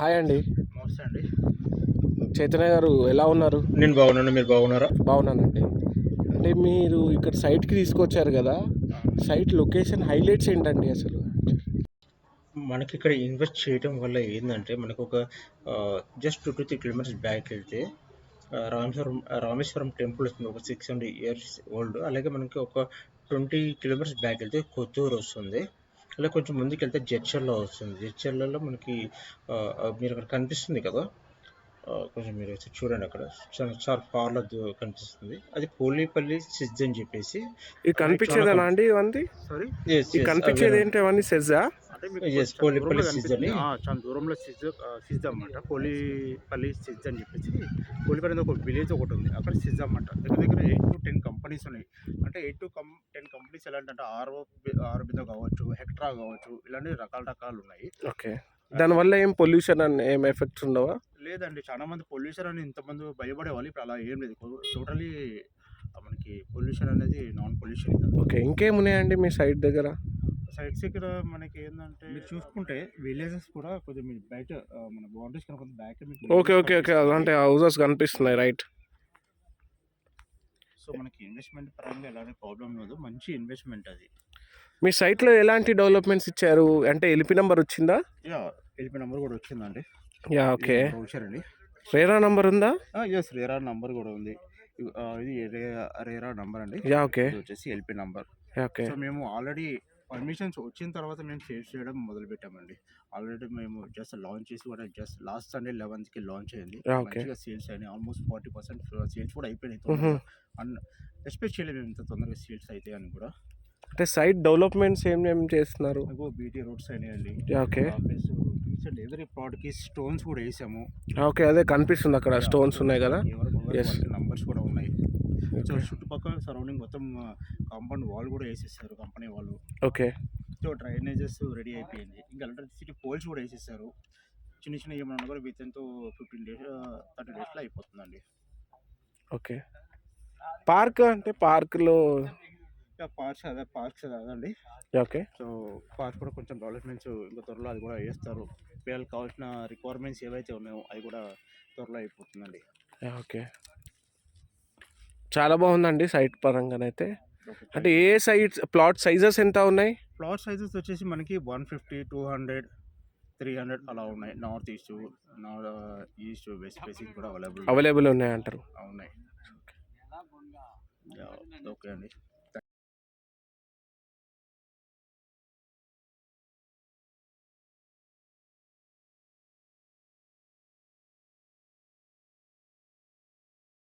Hi అండి. నమస్తే అండి. చైతన్య గారు ఎలా ఉన్నారు? నేను బాగున్నాను మీరు బాగున్నారా? బాగున్నానండి. అంటే మీరు ఇక్కడ సైట్కి తీసుకొచ్చారు కదా సైట్ లొకేషన్ హైలైట్స్ ఏంటండి అసలు? మనకి ఇక్కడ ఇన్వెస్ట్ చేయడం వల్ల ఏంటంటే మనకు ఒక just two to three kilometres back వెళ్తే రామేశ్వరం ఆ, రామేశ్వరం టెంపుల్ వస్తుంది. ఒక సిక్స్ హండ్రెడ్ ఇయర్స్ ఓల్డ్ అలాగే మనకి ఒక ట్వంటీ కిలోమీటర్స్ బ్యాక్ వెళ్తే కొత్తూరు వస్తుంది. అలాగే కొంచెం ముందుకు వెళ్తే జడ్చర్ల వస్తుంది. జడ్చర్లలో మనకి మీరు అక్కడ కనిపిస్తుంది కదా? కొంచెం మీరు చూడండి అక్కడ. చాలా చాలా ఫార్లో కనిపిస్తుంది. అది పోలీపల్లి సిజ్ అని చెప్పేసి. ఇది కనిపించేదేనా అండి ఇవన్నీ? సారీ కనిపించేది ఏంటి అవన్నీ సెజ్జా అంటే మీకు Yes, కొంచెం పోలీపల్లి దూరంలో సిజ్ కనిపిస్తుంది. అని. ఆ, చాలా దూరంలో సిజ్ సిజ్ అన్నమాట. పోలీపల్లి సిజ్ అని చెప్పేసి. పోలీపల్లి అనేది ఒక విలేజ్ ఒకటి ఉంది. అక్కడ సిజ్ అన్నమాట. దగ్గర దగ్గర ఎయిట్ టు టెన్ కంపెనీస్ ఉన్నాయి. అంటే eight to come ten companies ఎలాంటి ఆరో ఆరోబిదో కావచ్చు హెక్ట్రా కావచ్చు ఇలాంటి రకాల రకాలు ఉన్నాయి. ఓకే. దానివల్ల ఏం పొల్యూషన్ అని ఏం ఎఫెక్ట్స్ ఉండవా? లేదండి. చాలా మంది పొల్యూషన్ అని ఇంతమంది భయపడే వాళ్ళు ఇప్పుడు అలా ఏం లేదు. టోటలీ మనకి పొల్యూషన్ అనేది నాన్ పొల్యూషన్ ఓకే. ఇంకేమున్నాయండి మీ సైట్ దగ్గర? సైడ్స్ ఇక్కడ మనకి ఏంటంటే మీరు చూసుకుంటే విలేజెస్ కూడా కొంచెం మీరు బయట మన బౌండరీస్ కనుక బ్యాక్ ఓకే ఓకే ఓకే అలాంటి హౌసెస్ కనిపిస్తున్నాయి రైట్ సో మనకి ఇన్వెస్ట్మెంట్ పరంగా ఎలాంటి ప్రాబ్లం లేదు. మంచి ఇన్వెస్ట్మెంట్ అది. మీ సైట్లో ఎలాంటి డెవలప్మెంట్స్ ఇచ్చారు? అంటే ఎలిపి నెంబర్ వచ్చిందా? యా ఎల్పి నెంబర్ కూడా వచ్చిందండి. యా ఓకే వచ్చారండి. రేరా నంబర్ ఉందా? ఎస్ రేరా నంబర్ కూడా ఉంది. ఇది రే- రేరా నంబర్ అండి. యా ఓకే వచ్చేసి LP number yeah okay so మేము ఆల్రెడీ పర్మిషన్స్ వచ్చిన తర్వాత మేము సేల్స్ చేయడం మొదలు పెట్టామండి ఆల్రెడీ మేము జస్ట్ లాంచ్ చేసి కూడా జస్ట్ లాస్ట్ సండే లెవెన్త్కి లాంచ్ అయింది. మంచిగా సేల్స్ అయినాయి. ఆల్మోస్ట్ ఫార్టీ పర్సెంట్ సేల్స్ కూడా అయిపోయినాయి అండ్ ఎక్స్పెక్ట్ చేయలేదు మేము ఇంత తొందరగా సేల్స్ అయితే అని కూడా. అంటే సైట్ డెవలప్మెంట్స్ ఏం ఏం చేస్తున్నారు? బీటీ రోడ్స్ అయినాయండి ఓకే ఎవరీ ప్రోడక్ట్కి స్టోన్స్ కూడా వేసాము. ఓకే అదే కనిపిస్తుంది అక్కడ స్టోన్స్ ఉన్నాయి కదా. Yes. నంబర్స్ కూడా చుట్టుపక్కల సరౌండింగ్ మొత్తం కాంపౌండ్ వాల్ కూడా వేసేసారు కంపెనీ వాళ్ళు. ఓకే. సో డ్రైనేజెస్ రెడీ అయిపోయింది. ఇంకా ఎలక్ట్రిసిటీ పోల్స్ కూడా వేసేసారు. చిన్న చిన్న ఏమన్నా కూడా విత్ ఎంతో ఫిఫ్టీన్ డేస్ థర్టీ డేస్లో అయిపోతుందండి. ఓకే. పార్క్ అంటే పార్క్లో పార్క్స్ అదే పార్క్స్ అదండి. ఓకే. సో పార్క్ కూడా కొంచెం డెవలప్మెంట్స్ ఇంకా త్వరలో అది కూడా వేస్తారు. పిల్లలకు కావాల్సిన రిక్వైర్మెంట్స్ ఏవైతే ఉన్నాయో అవి కూడా త్వరలో అయిపోతుందండి. ఓకే. చాలా బాగుందండి సైట్ పరంగానైతే. అంటే ఏ సైట్స్ ప్లాట్ సైజెస్ ఎంత ఉన్నాయి? ప్లాట్ సైజెస్ వచ్చేసి మనకి one fifty two hundred three hundred అలా ఉన్నాయి. North east north east west facing కూడా అవైలబుల్. అవైలబుల్ ఉన్నాయి అంటారు ఉన్నాయి ఓకే అండి.